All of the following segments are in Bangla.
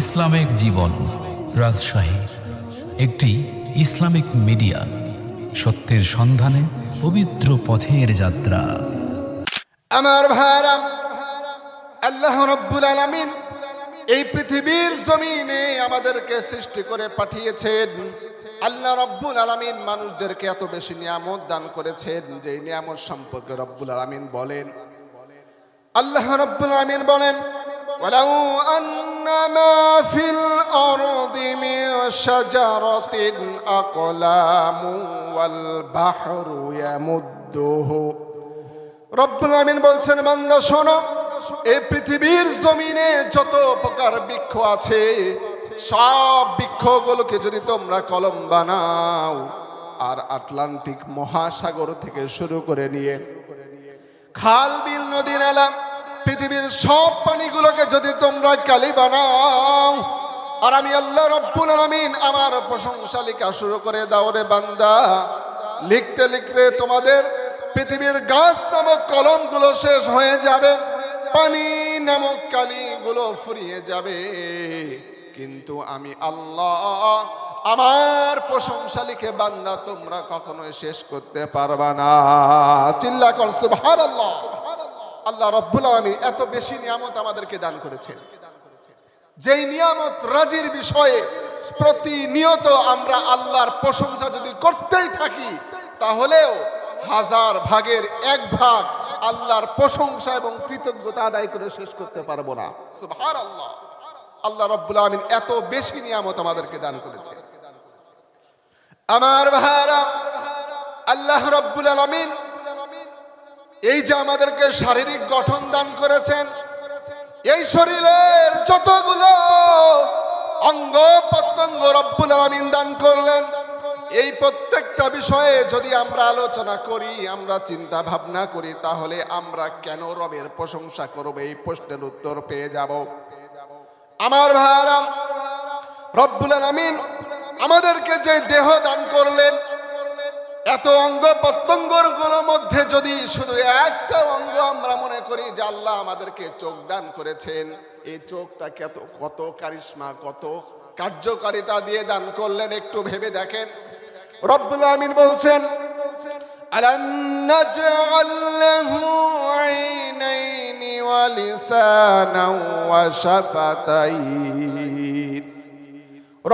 ইসলামিক জীবন, রাজশাহী। একটি ইসলামিক মিডিয়া, সত্যের সন্ধানে পবিত্র পথের যাত্রা। আমার ভাইরাম আল্লাহ রব্বুল আলামিন এই পৃথিবীর জমিনে আমাদেরকে সৃষ্টি করে পাঠিয়েছেন। আল্লাহ রব্বুল আলামিন মানুষদেরকে এত বেশি নিয়ামত দান করেছেন যে নিয়ামত সম্পর্কে রব্বুল আলামিন বলেন। আল্লাহ রব্বুল আলামিন বলেন ولو أن ما في الأرض من شجرة أقلام والبحر يمده রব্বুল আমিন বলছেন বান্দা শোনো এই পৃথিবীর জমিনে যত প্রকার বৃক্ষ আছে সব বৃক্ষগুলোকে যদি তোমরা কলম বানাও আর আটলান্টিক মহাসাগর থেকে শুরু করে নিয়ে খাল বিল নদী নালা পৃথিবীর সব পানিগুলোকে যদি তোমরা কালি বানাও, আর আমি আল্লাহ রব্বুল আলামিন আমার প্রশংসা লেখা শুরু করে দাও রে বান্দা। লিখতে লিখতে তোমাদের পৃথিবীর গাছ নামক কলমগুলো শেষ হয়ে যাবে, পানি নামক কালিগুলো ফুরিয়ে যাবে। কিন্তু আমি আল্লাহ আমার প্রশংসা লিখে বান্দা তোমরা কখনোই শেষ করতে পারবা না। চিল্লা কর, সুবহানাল্লাহ। আল্লাহ রব্বুল আলামিন এত বেশি নিয়ামত আমাদেরকে দান করেছেন। যেই নিয়ামত রাজির বিষয়ে প্রতিনিয়ত আমরা আল্লাহর প্রশংসা যদি করতেই থাকি, তাহলেও হাজার ভাগের এক ভাগ আল্লাহর প্রশংসা এবং কৃতজ্ঞতা আদায় করে শেষ করতে পারব না। আল্লাহ রব্বুল আমিন এত বেশি নিয়ামত আমাদেরকে দান করেছে আমার ভাইরা, আল্লাহ রব্বুল আলামিন এই যে আমাদেরকে শারীরিক গঠন দান করেছেন, এই শরীরের যতগুলো অঙ্গ প্রত্যঙ্গ রব্বুল আলামিন দান করলেন, এই প্রত্যেকটা বিষয়ে যদি আমরা আলোচনা করি, আমরা চিন্তা ভাবনা করি, তাহলে আমরা কেন রবের প্রশংসা করব? এই প্রশ্নের উত্তর পেয়ে যাব। আমার ভাইয়ারা, রব্বুল আলামিন আমাদেরকে যে দেহ দান করলেন এত অঙ্গ প্রত্যঙ্গগুলোর মধ্যে যদি শুধু একটা অঙ্গ আমরা মনে করি যে আল্লাহ আমাদেরকে চোখ দান করেছেন, এই চোখটা কত কত কারিশমা, কত কার্যকারিতা দিয়ে দান করলেন একটু ভেবে দেখেন। রব্বুল আমিন বলছেন, আলাম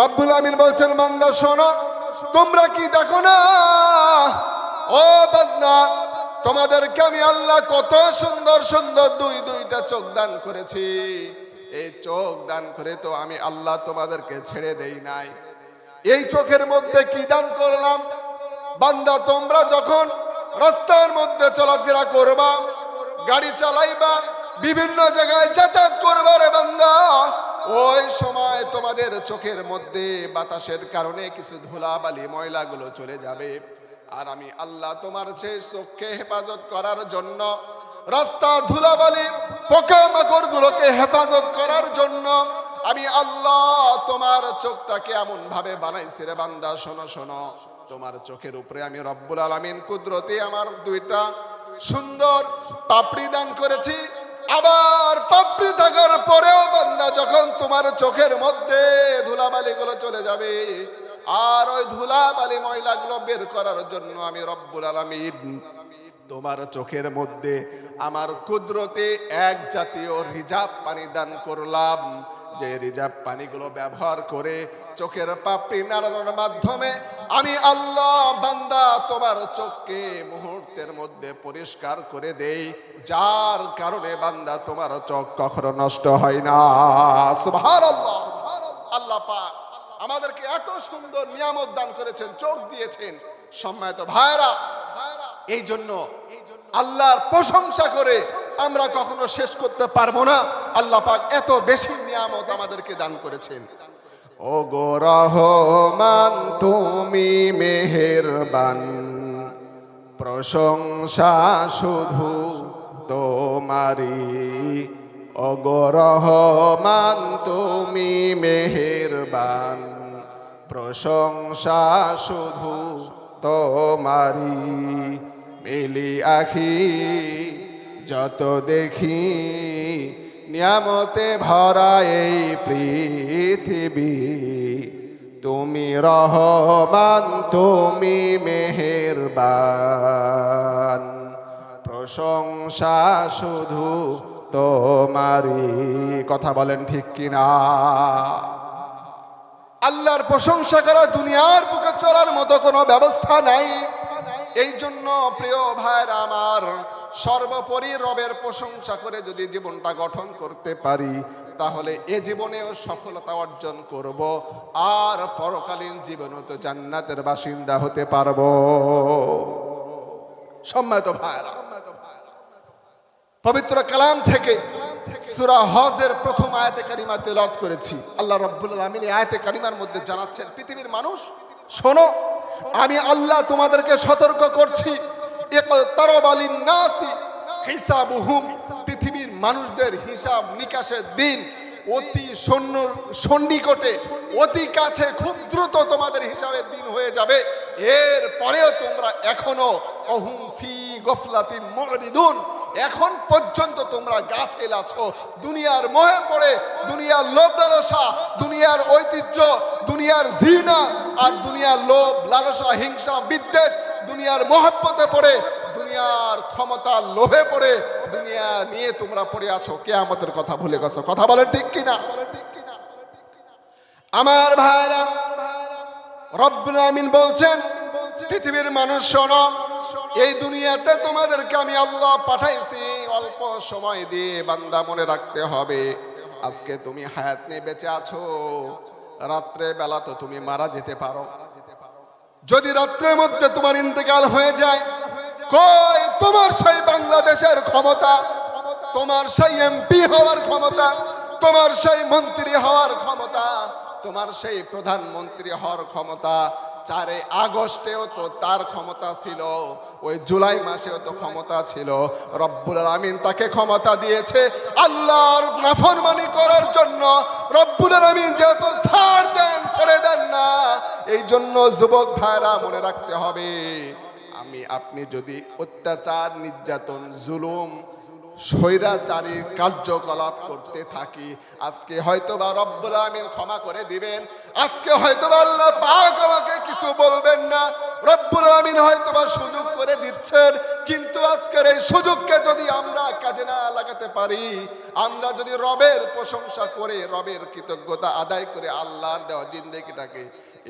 রব্বুল আমিন বলছেন মন্দা শোনো তোমরা কি দেখো না? ও বান্দা, তোমাদেরকে আমি আল্লাহ কত সুন্দর সুন্দর দুই দুইটা চোখ দান করেছি। এই চোখ দান করে তো আমি আল্লাহ তোমাদেরকে ছেড়ে দেই নাই। এই চোখের মধ্যে কি দান করলাম? বান্দা, তোমরা যখন রাস্তার মধ্যে চলাফেরা করবা, গাড়ি চালাইবা বিভিন্ন জায়গায় যাতায়াত করবা রে বান্দা, ওই সময় তোমাদের চোখের মধ্যে বাতাসের কারণে কিছু ধুলাবালি ময়লাগুলো চলে যাবে। আর আমি আল্লাহ তোমার সেই চোখকে হেফাজত করার জন্য, রাস্তা ধুলাবালি পোকামাকড় গুলোকে হেফাজত করার জন্য, আমি আল্লাহ তোমার চোখটাকে এমন ভাবে বানাইছি রে বান্দা, শোনো শোনো। তোমার চোখের উপরে আমি রব্বুল আলামিন কুদরতি আমার দুইটা সুন্দর পাপড়ি দান করেছি। আবার পাপড়ি থাকার পরেও বান্দা যখন তোমার চোখের মধ্যে ধুলাবালি গুলো চলে যাবে, আর ওই ধুলাবালি ময়লাগুলো বের করার জন্য আমি রব্বুল আলামিন তোমার চোখের মধ্যে আমার কুদরতে এক জাতীয় রিজার্ভ পানি দান করলাম। যে রিজার্ভ পানিগুলো ব্যবহার করে চোখের পাপড়ি নাড়ানোর মাধ্যমে আমি আল্লাহ, বান্দা তোমার চোখকে মুহূর্তের মধ্যে পরিষ্কার করে দেই। যার কারণে বান্দা তোমার চোখ কখনো নষ্ট হয় না। আল্লাহ পাক আমাদেরকে এত সুন্দর নিয়ামত দান করেছেন, চোখ দিয়েছেন। সম্মানিত ভাইরা এই জন্য আল্লাহর প্রশংসা করে আমরা কখনো শেষ করতে পারব না। আল্লাহ পাক এত বেশি নিয়ামত আমাদেরকে দান করেছেন। ও রহমান, তুমি মেহেরবান। প্রশংসা শুধু তোমারি ও রহমান, তুমি মেহেরবান। প্রশংসা শুধু তোমারি মিলি আখি যত দেখি নিয়ামতে ভরা এই পৃথিবী। তুমি রহমান, তুমি মেহেরবান। প্রশংসা শুধু তোমারই। কথা বলেন ঠিক কিনা? আল্লাহর প্রশংসা করা দুনিয়ার বুকে চলার মতো কোনো ব্যবস্থা নাই। এই জন্য প্রিয় ভাইরা আমার, সর্বোপরি রবের প্রশংসা করে যদি জীবনটা গঠন করতে পারি, তাহলে এ জীবনেও সফলতা অর্জন করব। আর পরকালীন জীবনেও তো জান্নাতের বাসিন্দা হতে পারব। সম্মানিত ভাইরা, পবিত্র কালাম থেকে সূরা হজের প্রথম আয়াতে কারিমা তেলাওয়াত করেছি। আল্লাহ রাব্বুল আলামিন এই আয়াতে কারিমার মধ্যে জানাচ্ছেন, পৃথিবীর মানুষ, শোনো আমি আল্লাহ তোমাদেরকে সতর্ক করছি। পৃথিবীর মানুষদের হিসাব নিকাশের দিন অতি সৈন্য, সন্নিকটে, অতি কাছে খুব দ্রুত তোমাদের হিসাবের দিন হয়ে যাবে। এর পরেও তোমরা এখনও অহুম ফি গফলাতি মুরিদুন এখন পর্যন্ত তোমরা গাফেল আছো। দুনিয়ার মোহে পড়ে, দুনিয়ার লোভ দুনিয়ার ঐতিহ্য দুনিয়ার ঘৃণা আর দুনিয়ার লোভ, লালসা, হিংসা, বিদ্বেষ দুনিয়ার মহব্বতে পড়ে, দুনিয়ার ক্ষমতার লোভে পড়ে, দুনিয়া নিয়ে তোমরা পড়ে আছো। কে আমাদের কথা ভুলে গেছো। কথা বলে ঠিক কিনা? আমার ভাইরা আমিন বলছেন, পৃথিবীর মানুষ শোনো, এই দুনিয়াতে তোমাদেরকে আমি আল্লাহ পাঠাইছি, অল্প সময় দিয়ে বান্দা মনে রাখতে হবে। আজকে তুমি হায়াত নিয়ে বেঁচে আছো। রাত্রে বেলা তো তুমি মারা যেতে পারো। যদি রাত্রের মধ্যে তোমার ইন্তেকাল হয়ে যায়, কই তোমার সেই বাংলাদেশের ক্ষমতা? তোমার সেই এমপি হওয়ার ক্ষমতা? তোমার সেই মন্ত্রী হওয়ার ক্ষমতা? তোমার সেই প্রধানমন্ত্রী হওয়ার ক্ষমতা? চারে আগস্টেও তো তার ক্ষমতা ছিল, ওই জুলাই মাসেও তো ক্ষমতা ছিল। রব্বুল আমিন তাকে ক্ষমতা দিয়েছে আল্লাহর নাফরমানি করার জন্য। রব্বুল আমিন যেহেতু ছাড় দেন, ছেড়ে দেন না এই জন্য যুবক ভাইরা মনে রাখতে হবে, আমি, আপনি যদি অত্যাচার, নির্যাতন, জুলুম, স্বৈরাচারীর কার্যকলাপ করতে থাকি, আজকে হয়তো বা রব্বুল আমিন ক্ষমা করে দিবেন, আজকে হয়তো বা আল্লাহ পাক আমাকে কিছু বলবেন না রব্বুল আমিন হয়তো বা সুযোগ করে দিচ্ছেন, কিন্তু আজকের এই সুযোগকে যদি আমরা কাজে না লাগাতে পারি, আমরা যদি রবের প্রশংসা করে, রবের কৃতজ্ঞতা আদায় করে আল্লাহর দেওয়া জিন্দেগিটাকে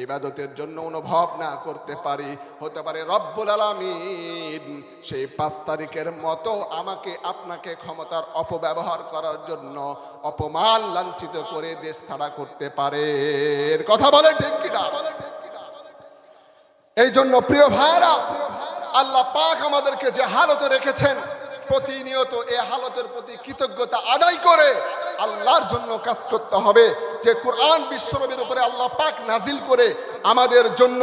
ইবাদতের জন্য অনুভব না করতে পারি, হতে পারে রব্বুল আলামিন সেই পাঁচ তারিখের মতো আমাকে আপনাকে ক্ষমতার অপব্যবহার করার জন্য অপমান লাঞ্ছিত করে দেশ ছাড়া করতে পারে। কথা বলে ঠিক কিনা? এই জন্য প্রিয় ভাইরা আল্লাহ পাক আমাদেরকে যে হালতে রেখেছেন, প্রতিনিয়ত এই হালতের প্রতি কৃতজ্ঞতা আদায় করে আল্লাহর জন্য কাজ করতে হবে। যে কোরআন বিশ্বনবীর উপরে আল্লাহ পাক নাজিল করে আমাদের জন্য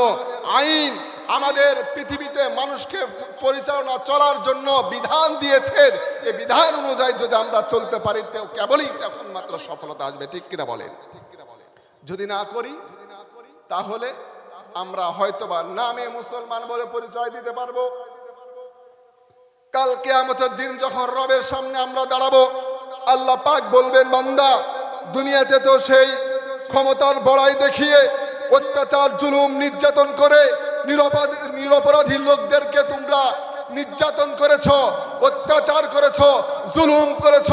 আইন, আমাদের পৃথিবীতে মানুষকে পরিচালনা চলার জন্য বিধান দিয়েছেন এই বিধান অনুযায়ী যদি আমরা চলতে পারি, তো কেবলই তখন মাত্র সফলতা আসবে। ঠিক কিনা বলেন? যদি না করি, তাহলে আমরা হয়তোবা নামে মুসলমান বলে পরিচয় দিতে পারব। কাল কেয়ামতের দিন যখন রবের সামনে আমরা দাঁড়াবো, আল্লাহ পাক বলবেন, বান্দা, দুনিয়াতে তো সেই ক্ষমতার বড়াই দেখিয়ে অত্যাচার, জুলুম, নির্যাতন করে নিরপরাধী লোকদেরকে তোমরা নির্যাতন করেছ, অত্যাচার করেছ, জুলুম করেছ,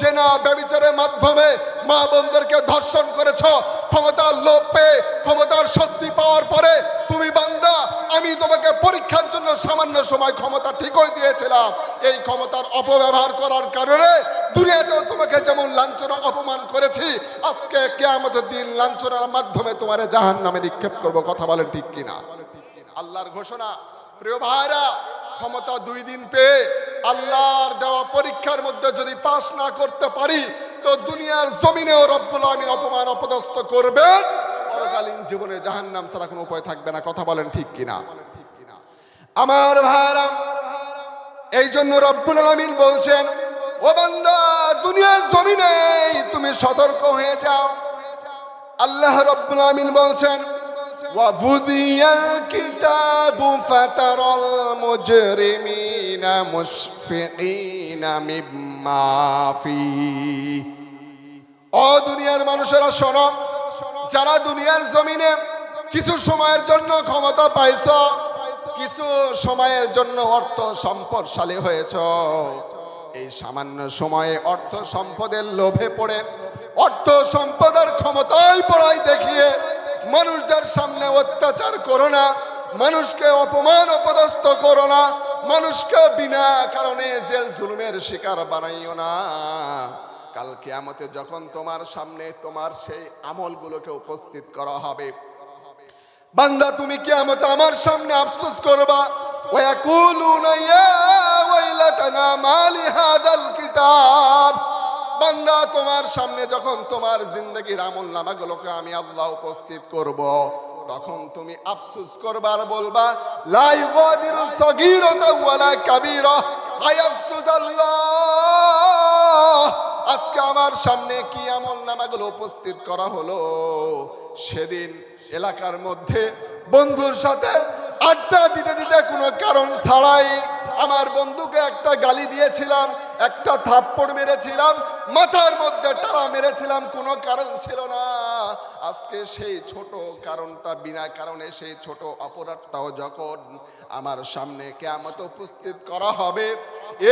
জেনা ব্যবিচারের মাধ্যমে মা বোনদেরকে ধর্ষণ করেছ, ক্ষমতার লোভ পেয়ে ক্ষমতার শক্তি পাওয়ার পরে তুমি বান্দা, আমি তোমাকে পরীক্ষার জন্য সামান্য সময় ক্ষমতা ঠিকই দিয়েছিলাম। এই ক্ষমতার অপব্যবহার করার কারণে দুনিয়াতেও তোমাকে যেমন লাঞ্ছনা, অপমান করেছি, আজকে কেয়ামতের দিন লাঞ্ছনার মাধ্যমে তোমার জাহান নামে নিক্ষেপ করব, কথা বলেন ঠিক কিনা? আল্লাহর ঘোষণা, প্রিয় ভাইরা ক্ষমতা দুই দিন পেয়ে আল্লাহর দেওয়া পরীক্ষার মধ্যে যদি পাশ না করতে পারি, তো দুনিয়ার জমিনেও রব্বুল আমিন অপমান অপদস্থ করবে। পরকালীন জীবনে জাহান্নাম ছাড়া কোনো উপায় থাকবে না। কথা বলেন ঠিক কিনা? আমার ভাইরা এই জন্য রব্বুল আমিন বলছেন, ও বান্দা, দুনিয়ার জমিনে তুমি সতর্ক হয়ে যাও। আল্লাহ রব্বুল আমিন বলছেন وَوُذِيَ الْكِتَابُ فَتَرَى الْمُجْرِمِينَ مشفقين مما فيه ও দুনিয়ার মানুষেরা শোনো যারা দুনিয়ার জমিনে কিছু সময়ের জন্য ক্ষমতা পাইছ কিছু সময়ের জন্য অর্থ সম্পদশালী হয়েছ এই সামান্য সময়ে অর্থ সম্পদের লোভে পড়ে অর্থ সম্পদের ক্ষমতায় পড়াই দেখিয়ে মানুষদের সামনে অত্যাচার করো না, মানুষকে অপমান অপদস্থ করো না, মানুষকে বিনা কারণে জেল জুলুমের শিকার বানাইও না। কাল কিয়ামতে যখন তোমার সামনে তোমার সেই আমলগুলোকে উপস্থিত করা হবে, বান্দা, তুমি কিয়ামতে আমার সামনে আফসোস করবা। ওয়াকুলুনা ইয়া ওয়াইলাতানা মালি হাদাল কিতাব। বান্দা তোমার সামনে যখন তোমার জিন্দগির আমল নামাগুলোকে আমি আল্লাহ উপস্থিত করব, তখন তুমি আফসোস করবার বলবা, লা ইউগাদিরু সগীরাতা ওয়ালা কাবীরা। আই আফসোস আল্লাহ, আজকে আমার সামনে কি আমল নামাগুলো উপস্থিত করা হলো? সেদিন এলাকার মধ্যে বন্ধুর সাথে আড্ডা দিতে দিতে কোনো কারণ ছাড়াই আমার বন্ধুকে একটা গালি দিয়েছিলাম, একটা থাপ্পড় মেরেছিলাম, মাথার মধ্যে টাড়া মেরেছিলাম, কোনো কারণ ছিল না। আজকে সেই ছোট কারণটা বিনা কারণে, সেই ছোট অপরাধটাও যখন আমার সামনে কেমত উপস্থিত করা হবে,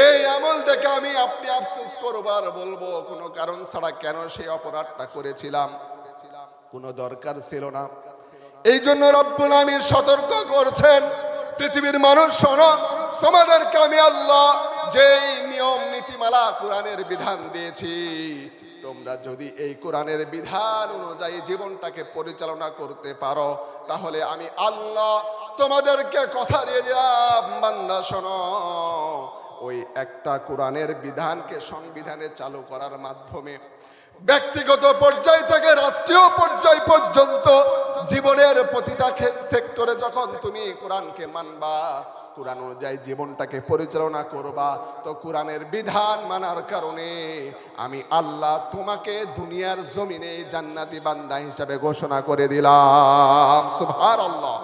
এই আমল থেকে আমি আপনি আফসোস করবার বলব, কোনো কারণ ছাড়া কেন সেই অপরাধটা করেছিলাম? কোনো দরকার ছিল না। এই জন্য রব্বুল আমির সতর্ক করছেন, পৃথিবীর মানুষ শোনো, তোমাদেরকে আমি আল্লাহ যেই নিয়ম, নীতিমালা কোরআনের বিধান দিয়েছি। তোমরা যদি এই কোরআনের বিধান অনুযায়ী জীবনটাকে পরিচালনা করতে পারো, তাহলে আমি আল্লাহ তোমাদেরকে কথা দিয়ে দিলাম, বান্দা শোনো। ওই একটা কোরআনের বিধানকে সংবিধানে চালু করার মাধ্যমে ব্যক্তিগত পর্যায় থেকে রাষ্ট্রীয় পর্যায় পর্যন্ত জীবনের প্রতিটা সেক্টরে যখন তুমি কোরআনকে মানবা, কোরআন অনুযায়ী জীবনটাকে পরিচালনা করবা, তো কোরআনের বিধান মানার কারণে আমি আল্লাহ তোমাকে দুনিয়ার জমিনে জান্নাতি বান্দা হিসাবে ঘোষণা করে দিলাম। সুভার আল্লাহ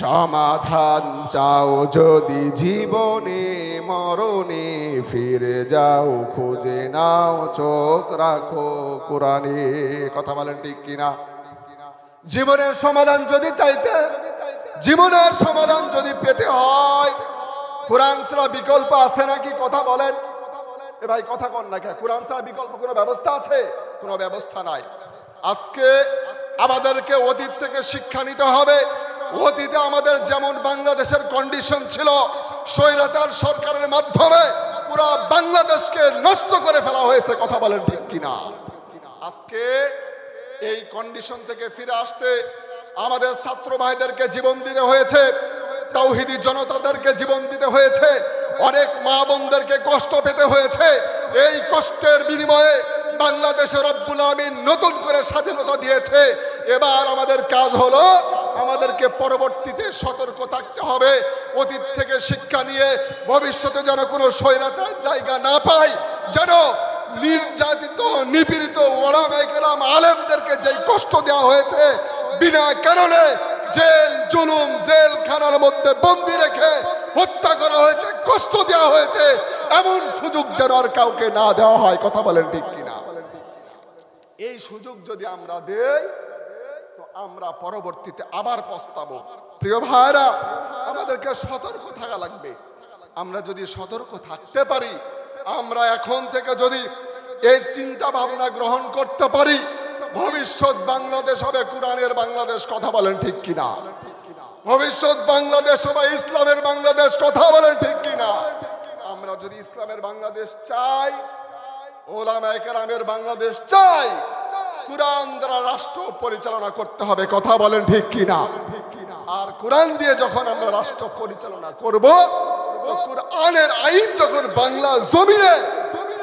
সমাধান চাও যদি জীবনে। মরণে ফিরে যাও, খুঁজে নাও, চোখ রাখো কোরআনে। কথা বলেন ঠিক কিনা? জীবনের সমাধান যদি চাইতে, জীবনের সমাধান যদি পেতে হয়, কোরআন ছাড়া বিকল্প আছে নাকি? কথা বলেন। এ ভাই, কথা কন না কোরআন ছাড়া বিকল্প কোনো ব্যবস্থা আছে? কোনো ব্যবস্থা নাই। আজকে আমাদেরকে অতীত থেকে শিক্ষা নিতে হবে। অতীতে আমাদের যেমন বাংলাদেশের কন্ডিশন ছিল স্বৈরাচার সরকারের মাধ্যমে পুরো বাংলাদেশকে নষ্ট করে ফেলা হয়েছে, কথা বলেন ঠিক কিনা? আজকে এই কন্ডিশন থেকে ফিরে আসতে আমাদের ছাত্র ভাইদেরকে জীবন দিতে হয়েছে, তাওহিদি জনতাদেরকে জীবন দিতে হয়েছে, অনেক মা বোনদেরকে কষ্ট পেতে হয়েছে। এই কষ্টের বিনিময়ে বাংলাদেশের রব্বুল আমিন নতুন করে স্বাধীনতা দিয়েছে। এবার আমাদের কাজ হলো আমাদেরকে পরবর্তীতে সতর্ক থাকতে হবে। অতীত থেকে শিক্ষা নিয়ে ভবিষ্যতে যেন কোনো স্বৈরাচার জায়গা না পাই, যেন নির্যাতিত, নিপীড়িত ওলামাইকেরাম আলেমদেরকে যেই কষ্ট দেওয়া হয়েছে, বিনা কারণে জেল, জুলুম জেল খানার মধ্যে বন্দি রেখে হত্যা করা হয়েছে, কষ্ট দেওয়া হয়েছে, এমন সুযোগ যেন আর কাউকে না দেওয়া হয়, কথা বলেন ঠিক কিনা? এই সুযোগ যদি আমরা দেই আমরা পরবর্তীতে আবার পস্তাবো। প্রিয় ভাইরা আমাদেরকে সতর্ক থাকা লাগবে। আমরা যদি সতর্ক থাকতে পারি, আমরা এখন থেকে যদি এই চিন্তা ভাবনা গ্রহণ করতে পারি, ভবিষ্যৎ বাংলাদেশ হবে কোরআনের বাংলাদেশ, কথা বলেন ঠিক কিনা? ভবিষ্যৎ বাংলাদেশ হবে ইসলামের বাংলাদেশ, কথা বলেন ঠিক কিনা? আমরা যদি ইসলামের বাংলাদেশ চাই, ওলামায়ে কেরামের বাংলাদেশ চাই কোরআন দ্বারা রাষ্ট্র পরিচালনা করতে হবে, কথা বলেন ঠিক কিনা? আর কোরআন দিয়ে যখন আমরা রাষ্ট্র পরিচালনা করব কোরআনের আইন যখন বাংলা জমিনে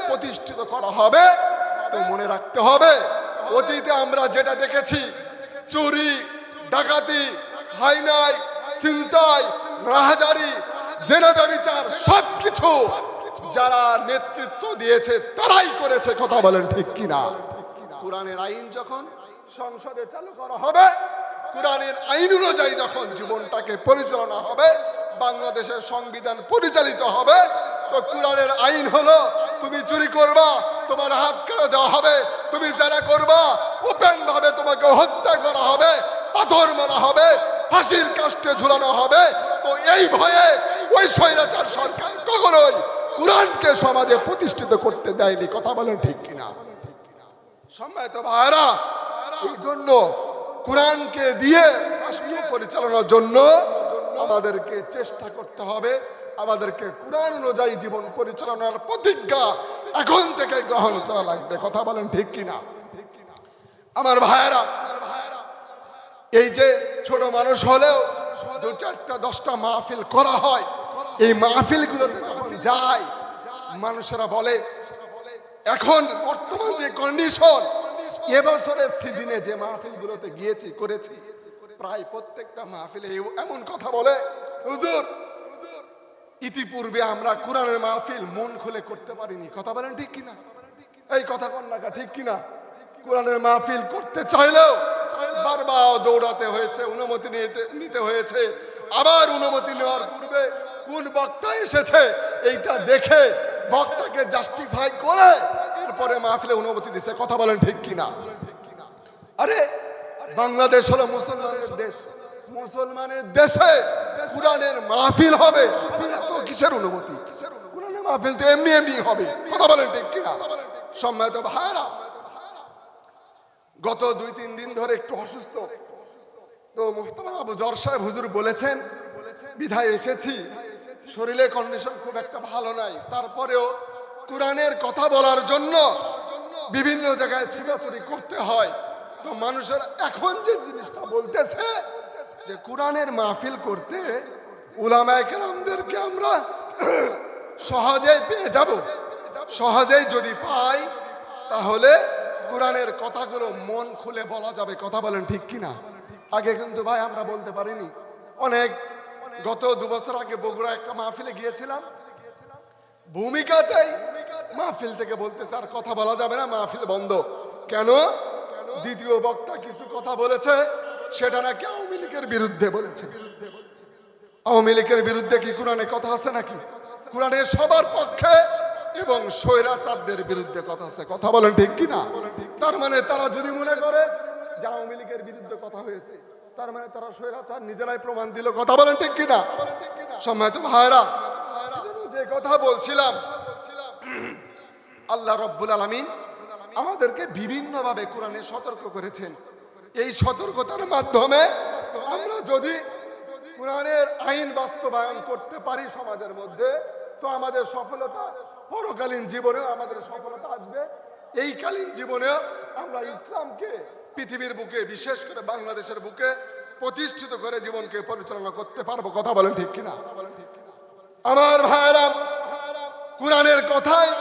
প্রতিষ্ঠিত করা হবে, তো মনে রাখতে হবে, অতীতে আমরা যেটা দেখেছি, চুরি, ডাকাতি, হাইনাই চিন্তাই রাহাজারি জেনাদা বিচার সবকিছু যারা নেতৃত্ব দিয়েছে, তারাই করেছে, কথা বলেন ঠিক কিনা? কোরআনের আইন যখন সংসদে চালু করা হবে, কোরআনের আইন অনুযায়ী যখন জীবনটাকে পরিচালনা হবে, বাংলাদেশের সংবিধান পরিচালিত হবে, তো কোরআনের আইন হলো, তুমি চুরি করবা, তোমার হাত কেটে দেওয়া হবে, তুমি যারা করবা ওপেন ভাবে তোমাকে হত্যা করা হবে, পাথর মারা হবে, ফাঁসির কাষ্টে ঝুলানো হবে। তো এই ভয়ে ওই স্বৈরাচার সরকার কখনোই কোরআনকে সমাজে প্রতিষ্ঠিত করতে দেয়নি, কথা বলেন ঠিক কিনা? সম্মানিত ভাইরা এই জন্য কোরআনকে দিয়ে রাষ্ট্র পরিচালনার জন্য আমাদেরকে চেষ্টা করতে হবে। আমাদেরকে কোরআন অনুযায়ী জীবন পরিচালনার প্রতিজ্ঞা এখন থেকে গ্রহণ করা লাগবে। কথা বলেন ঠিক কিনা? আমার ভাইয়েরা, এই যে ছোট মানুষ হলেও দু চারটা, দশটা মাহফিল করা হয়। এই মাহফিলগুলোতে যখন যায়, মানুষেরা বলে এখন বর্তমান যে কন্ডিশন এবছরের সিজনে যে মাহফিলগুলোতে গিয়েছি, করেছি, প্রায় প্রত্যেকটা মাহফিলে এমন কথা বলে, হুজুর, ইতিপূর্বে আমরা কোরআনের মাহফিল মন খুলে করতে পারিনি। কথা বলেন ঠিক কিনা? এই কথা কন্যাকা ঠিক কিনা? কোরআনের মাহফিল করতে চাইলেও বারবার দৌড়াতে হয়েছে, অনুমতি নিতে নিতে হয়েছে। আবার অনুমতি নেওয়ার পূর্বে কোন বক্তা এসেছে, এইটা দেখে বক্তাকে জাস্টিফাই করে এরপরে মাহফিলে অনুমতি দিছে। কথা বলেন ঠিক কিনা? আরে, বাংলাদেশ হলো মুসলমানের দেশ। মুসলমানের দেশে কোরআনের মাহফিল হবে। এত কিসের অনুমতি? কোরআনের মাহফিল তো এমনি এমনি হবে। কথা বলেন ঠিক কিনা? সম্মানিত ভাইরা গত দুই তিন দিন ধরে একটু অসুস্থ। তো মোহতারাম আবু জর সাহেব হুজুর বলেছেন, বিধায় এসেছি। শরীরের কন্ডিশন খুব একটা ভালো নাই। তারপরেও কোরআনের কথা বলার জন্য বিভিন্ন জায়গায় ছুটাছুটি করতে হয়। তো মানুষের এখন যে জিনিসটা বলতেছে যে কোরআনের মাহফিল করতে উলামায়ে আমরা সহজেই পেয়ে যাব। সহজেই যদি পাই, তাহলে কোরআনের কথাগুলো মন খুলে বলা যাবে। কথা বলেন ঠিক কিনা? আগে কিন্তু ভাই আমরা বলতে পারিনি। অনেক গত দু বছর আগে বগুড়া একটা মাহফিলে গিয়েছিলাম। ভূমিকাতেই মাহফিল থেকে বলতেছে আর কথা বলা যাবে না, মাহফিল বন্ধ। কেন? দ্বিতীয় বক্তা কিছু কথা বলেছে, সেটা নাকি আওয়ামী লীগের বিরুদ্ধে বলেছে। আওয়ামী লীগের বিরুদ্ধে কি কোরআনে কথা আছে নাকি? কোরআনে সবার পক্ষে এবং স্বৈরাচারদের বিরুদ্ধে কথা আছে। কথা বলেন ঠিক কি না তার মানে তারা যদি মনে করে যে আওয়ামী লীগের বিরুদ্ধে কথা হয়েছে তার মানে তারা স্বৈরাচার, নিজেরাই প্রমাণ দিল। কথা বলেন ঠিক কি না সম্মানিত ভাইরা যে কথা বলছিলাম, আল্লাহ রব্বুল আলমিন আমাদেরকে বিভিন্নভাবে কোরআনে সতর্ক করেছেন। এই সতর্কতার মাধ্যমে আমরা যদি কোরআনের আইন বাস্তবায়ন করতে পারি সমাজের মধ্যে, তো আমাদের সফলতা পরকালীন জীবনেও আমাদের সফলতা আসবে। এই কালীন জীবনেও আমরা ইসলামকে পৃথিবীর বুকে, বিশেষ করে বাংলাদেশের বুকে প্রতিষ্ঠিত করে জীবনকে পরিচালনা করতে পারব, কথা বলেন ঠিক কিনা? আমার ভাইরা কোরআনের কথায়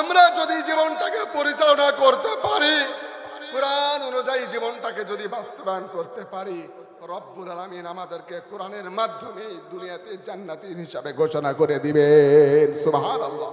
আমরা যদি জীবনটাকে পরিচালনা করতে পারি, কোরআন অনুযায়ী জীবনটাকে যদি বাস্তবায়ন করতে পারি, রব্বুল আলামিন আমাদেরকে কোরআনের মাধ্যমে দুনিয়াতে জান্নাতি হিসাবে ঘোষণা করে দিবেন। সুবহানাল্লাহ।